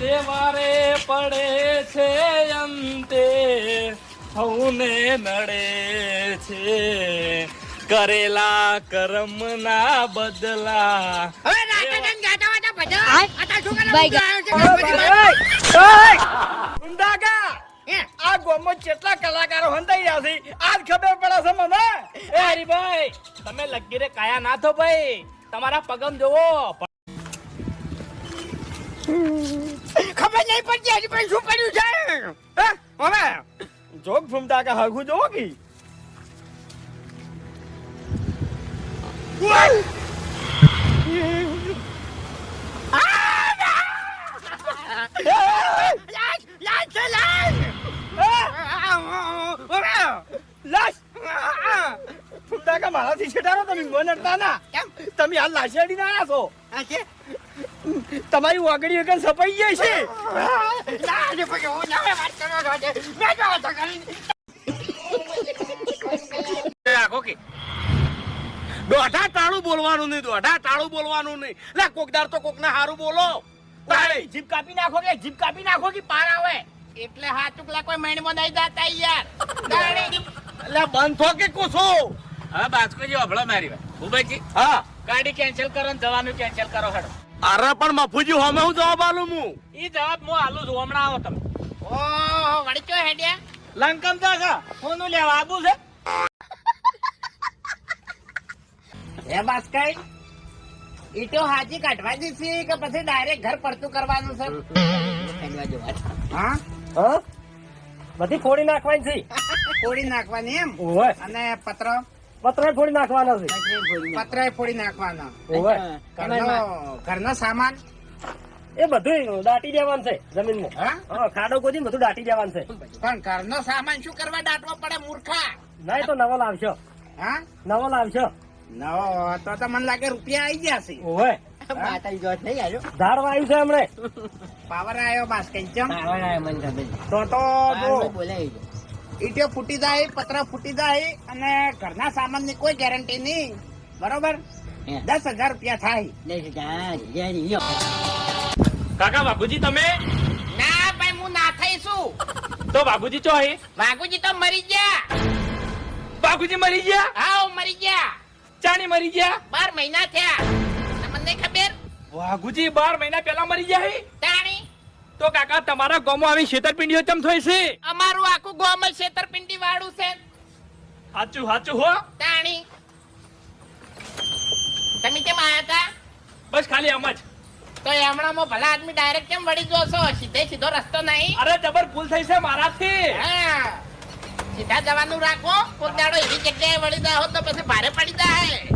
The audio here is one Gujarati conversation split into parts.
દેવારે પડે છે અંતે સૌને નડે છે. કરેલા બદલા ગાતા વાતા ભજો આ? ગામમાં કેટલા કલાકારો હંતાઈ રહ્યા છે? આજ ખબર પડે છે મને. એ હરીભાઈ તમે લગીરે કાયા ના થો ભાઈ. તમારા પગમ જોવો. નહીં પડતી હજી પણ શું પડ્યું છે? હવે? જોગ ફૂમડાકા હરખું જોવો કે? મારાથી છેટારો તમે મને ના. તમે હાલ લાશેડી ના છે? તમારી વાગડી વગર સપાઈ જાય છે. દોઢા તાળું બોલવાનું નહીં દોઢા તાળું બોલવાનું નહીં. લે કોકદાર તો કોકને હારું બોલો. તારે. જીભ કાપી નાખો કે જીભ કાપી નાખો કે પાર આવે? એટલે હા ચૂકલા કોઈ મહિનામાં નહીં જાતા યાર. દાણી. લે બંધ થો કે કુછો હા બાજકોજી અભળો મારી વાત. ઉભાઈજી હા. ગાડી કેન્સલ કરો ને જવાનું કેન્સલ કરો હેડો. અરે પણ મફુજી હોમે હું જવાબ આલું હું ઈ જવાબ હું આલું છું હમણાં આવો તમે. ઓહો વડચો હેડ્યા. લંકમ જા ફોનું લેવા આબુ છે. હે બાસ્કાઈ તો હાજી કાઢવા છે કે પછી ડાયરેક્ટ ઘર પડતું કરવાનું છે? હા? હા? બધી ફોડી નાખવાની છે. ફોડી નાખવાની એમ? અને પત્ર? પત્ર ફોડી નાખવાનો છે. પતરાય ફોડી નાખવાના. ઘરનો સામાન? એ બધું દાટી દેવાનું છે જમીનમાં હા? હા ખાડો ગોદી બધું દાટી દેવાનું છે. પણ ઘરનો સામાન શું કરવા દાટવો પડે મૂર્ખા? નહીં તો નવો લાવશો હા? નવો લાવશો નવો તો તો મને લાગે રૂપિયા આવી ગયા છે. ઓવે. ઝાડ વાયુ છે હમણે. પાવર આવ્યો બાસ્કેટ તો તો જો. ઈટીઓ ફૂટી જાય પત્ર ફૂટી જાય અને ઘરના સામાનની કોઈ ગેરંટી નહીં. બરોબર? દસ હજાર રૂપિયા થાય. કાકા બાપુજી તમે? ના ભાઈ હું ના થઈશું તો બાપુજી ચો હે વાઘુજી તો મરી ગયા. બાપુજી મરી ગયા? હા મરી ગયા. ચાણી મરી ગયા? બાર મહિના થયા. તમને નહીં ખબર? વાઘુજી બાર મહિના પહેલા મરી ગયા તો કાકા તમારા ગામમાં આવી છેતરપિંડીઓ ચમ થઈ છે? અમારું આખું ગોમ છેતરપિંડી વાળું છે. સાચું સાચું હો. તાણી. તમે કેમ આયા હતા? બસ ખાલી આમ જ. તો હમણાં ભલા આદમી ડાયરેક્ટ કેમ વળી ગયો છો? સીધે સીધો રસ્તો નહીં? અરે જબર ભૂલ થઈ છે મારાથી. હા. સીધા જવાનું રાખો. કોઈ દાડો એવી જગ્યાએ વળી જાય તો પછી ભારે પડી જાય.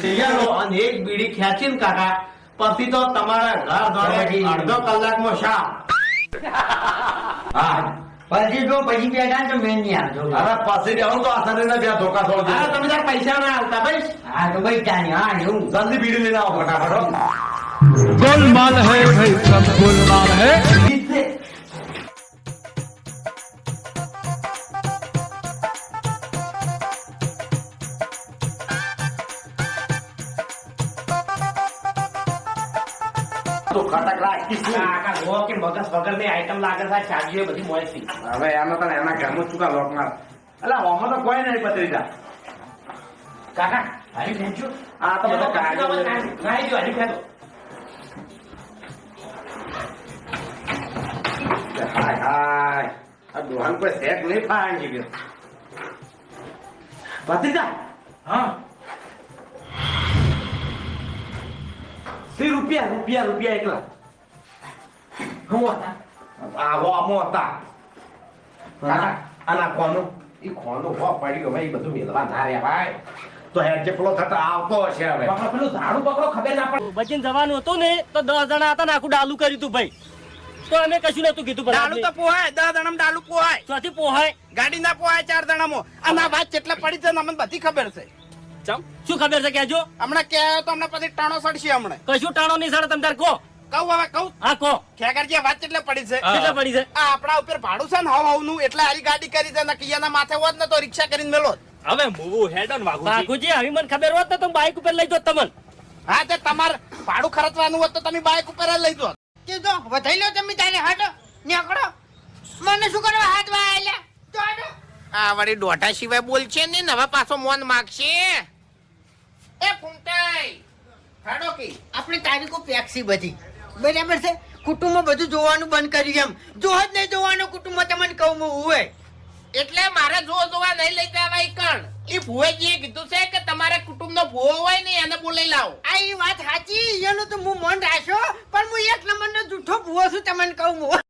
સિગારો અને એક બીડી ખેંચીને કાકા પછી તો તમારા ઘર દોડે અડધો કલાકમાં શા હા પછી જો પછી બેઠા તો મેં નહીં આવતો અરે પછી રહેવું તો આસાની ના ત્યાં ધોકા થો અરે તમે તાર પૈસા ના આવતા ભાઈ. હા તો ભાઈ ત્યાં હા એવું. જલ્દી બીડી લઈને આવો ફટાફટ ગોલમાલ હે ભાઈ સબ ગોલમાલ હે. તો ખટક રાખીશું કાકા ગો કે મગજ વગરની આઈટમ લાગે છે ચાલીએ બધી મળે છે હવે એનો તને એના ઘરમાં ચૂકા લોક માર? અલા ઓમાં તો કોઈ નહીં પતરી કાકા હારી ખેંચો આ તો બધા કાગળ નાઈ ગયો હારી ખેંચો હાય હાય. આ દોહાન કોઈ શેક નહીં ફાંગી ગયો ભત્રીજા હા. સી રૂપિયા રૂપિયા રૂપિયા એકલા હું હતા આવો આમો હતા કાકા આના ખોનું ઈ પડી ગયો ભાઈ બધું મેલવા ના રે ભાઈ તો હેડ જેટલો થતા આવતો હશે હવે પકડો પેલું ઝાડુ પકડો ખબર ના પડે બચીને જવાનું હતું ને તો દસ જણા હતા ને આખું ડાલુ કર્યું તું ભાઈ તો અમે કશું નતું કીધું ડાલુ તો પોહાય દસ જણામાં ડાલુ પોહાય ચોથી પોહાય ગાડી ના પોહાય ચાર જણામાં અને આ વાત કેટલા પડી છે ને અમને બધી ખબર છે ચમ? શું ખબર છે કેજો હમણાં આવ્યો તો અમને પછી ટાણો સડશે હમણાં. કશું ટાણો નહીં સડે તમે તાર કહો. કહું હવે કહું. હા કહો. ખેગરજી વાત કેટલે પડી છે? કેટલા પડી છે? આ આપણા ઉપર ભાડું છે ને હવનું એટલે આરી ગાડી કરી છે ને કિયાના માથે હોત ને તો રિક્ષા કરીને મેલો હવે મૂવું હેડ ઓન વાઘુજી બાગુજી આવી મને ખબર હોત ને તો બાઈક ઉપર લઈ જો તમને. હા તે તમારે ભાડું ખર્ચવાનું હોત તો તમે બાઇક ઉપર જ લઈ દો કીધો જો વધાઈ લો તમે તારે હટો નીકળો. મને શું કરવા હાથ વાળ્યા તો આ વળી દોઢા સિવાય બોલશે ને ને હવે પાછો મોન માગશે. એ ફૂંટાઈ ખાડો કે? આપણી તારીખો પેક્સી બધી. બરાબર છે? કુટુંબમાં બધું જોવાનું બંધ કર્યું એમ. જો જ નહીં જોવાનું કુટુંબમાં તમને કહું હું હોય એટલે મારે જો જોવા નહીં લઈ જવાય કણ. એ ભુવેજીએ કીધું છે કે તમારે કુટુંબનો ભુવો હોય ને એને બોલાઈ લાવો. આ એ વાત સાચી? એનો તો હું મન રાખ્યો પણ હું એક નંબરનો જૂઠો ભૂવો છું તમને કહું હું.